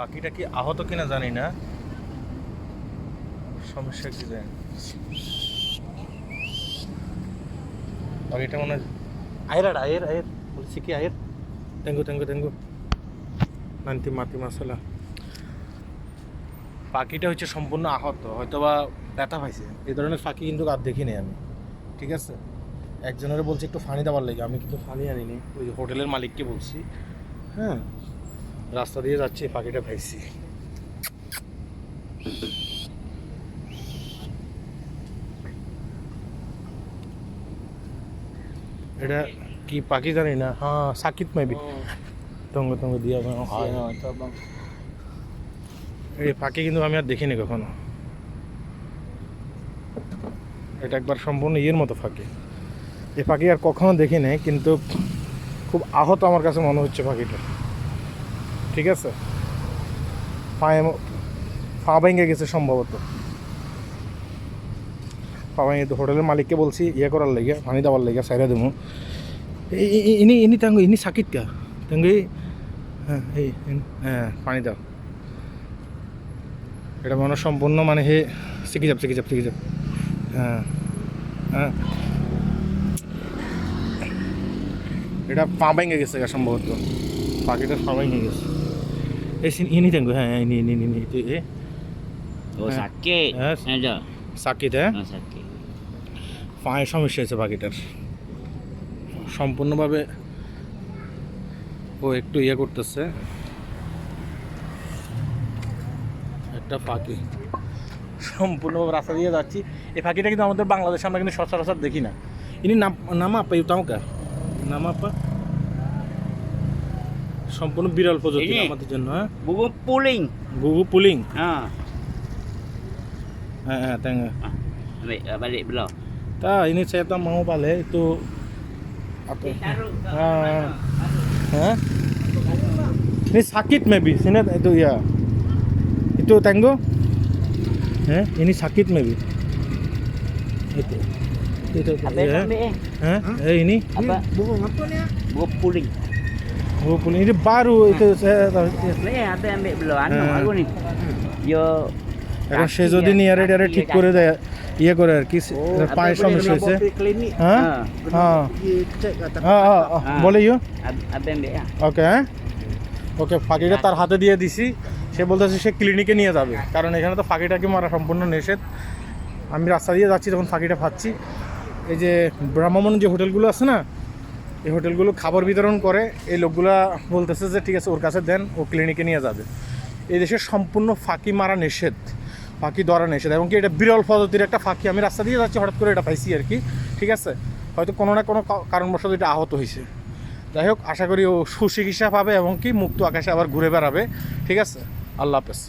পাখিটা কি আহত কিনা জানি না। সমস্যা কি জানি। পাখিটা মনে হয় আয়ের আর আয়ের আয়ের। বলছি কি আয়ের? তেঙ্গু তেঙ্গু তেঙ্গু নান্তি মাতি মাসালা। পাখিটা হচ্ছে সম্পূর্ণ আহত হয়তো বা ব্যথা পাইছে। এই ধরনের পাখি কিন্তু আর দেখিনি আমি। ঠিক আছে? একজনের বলছে একটু ফানি দেওয়ার লাগে আমি কিন্তু ফানি আনিনি। ওই হোটেলের মালিককে বলছি। হ্যাঁ? রাস্তা দিয়ে যাচ্ছি পাখিটা ভাইছি এটা কি পাখি জানি না? হ্যাঁ সাকিত মেবি। তঙ্গ তঙ্গ দিয়া হয় এই পাখি কিন্তু আমি আর দেখিনি কখনো। এটা একবার সম্পূর্ণ ইয়ের মতো ফাঁকি এই পাখি আর কখনো দেখি নাই কিন্তু খুব আহত আমার কাছে মনে হচ্ছে পাখিটা। ঠিক আছে? পায়ে পা ভেঙে গেছে সম্ভবত। পা ভেঙে হোটেলের মালিককে বলছি ইয়ে করার লেগে, পানি দেওয়ার লেগে, সাইরা দেবো ইনি ইনি তাঙ্গ, ইনি সাকিত কা? তাঙ্গ হ্যাঁ এই হ্যাঁ পানি দাও। এটা মনে সম্পূর্ণ মানে হে শিখে যাব শিখে যাব শিখে যাব। হ্যাঁ হ্যাঁ। এটা পা ভেঙে গেছে সম্ভবত। পাখিটা পা ভেঙে গেছে। ইনি দেঙ্গু হ্যাঁ ইনি ইনি ইনি ইনি এ Oh Eh. sakit. Yes. Ada. সাকিত হ্যাঁ Oh sakit. পায়ের সমস্যা হয়েছে পাখিটার সম্পূর্ণভাবে ও একটু ইয়ে করতেছে একটা পাখি সম্পূর্ণভাবে রাস্তা দিয়ে যাচ্ছি এই পাখিটা কিন্তু আমাদের বাংলাদেশে আমরা কিন্তু সচরাচর দেখি না ইনি নাম নামা আপা ইউতাম কা নামা আপা সম্পূর্ণ বিরল প্রজাতি ini. আমাদের জন্য হ্যাঁ Burung puling. গুগু pulling Ha. হ্যাঁ হ্যাঁ thank you. Ambil uh, balik belah. তা ini saya tak mau balik itu apa Ah. Hah? Ini sakit maybe, sini itu ya. Itu tenggo? Eh, ini sakit maybe. Itu. Itu. Ambil ya. ambil eh. Hah? Eh ini? Apa? Burung apa ni? Burung puling. Oh, pulang ini baru itu saya tahu. Ambil eh, ambil ambil belah anu Ha. aku ni. Yo এখন সে যদি নিয়ারে টিয়ারে ঠিক করে দেয় ইয়ে করে আর কি পায়ের সমস্যা হয়েছে. হ্যাঁ হ্যাঁ. হ্যাঁ। বলে ইউ ya. ওকে ওকে ফাঁকিটা তার হাতে দিয়ে দিছি সে বলতেছে সে ক্লিনিকে নিয়ে যাবে কারণ এখানে তো ফাঁকিটাকে মারা সম্পূর্ণ নিষেধ আমি রাস্তা দিয়ে যাচ্ছি তখন ফাঁকিটা খাচ্ছি এই যে ব্রাহ্মণ যে হোটেলগুলো আছে না এই হোটেলগুলো খাবার বিতরণ করে, এই লোকগুলা বলতেছে যে, ঠিক আছে, ওর কাছে দেন, ও ক্লিনিকে নিয়ে যাবে। এই দেশে সম্পূর্ণ ফাঁকি মারা নিষেধ, ফাঁকি ধরা নিষেধ, এবং কি এটা বিরল পদ্ধতির একটা ফাঁকি। আমি রাস্তা দিয়ে যাচ্ছি, হঠাৎ করে এটা পাইছি আর কি, ঠিক আছে? হয়তো কোনো না কোনো কারণবশত এটা আহত হয়েছে। যাই হোক, আশা করি ও সুচিকিৎসা পাবে এবং কি মুক্ত আকাশে আবার ঘুরে বেড়াবে, ঠিক আছে? আল্লাহ হাফেজ।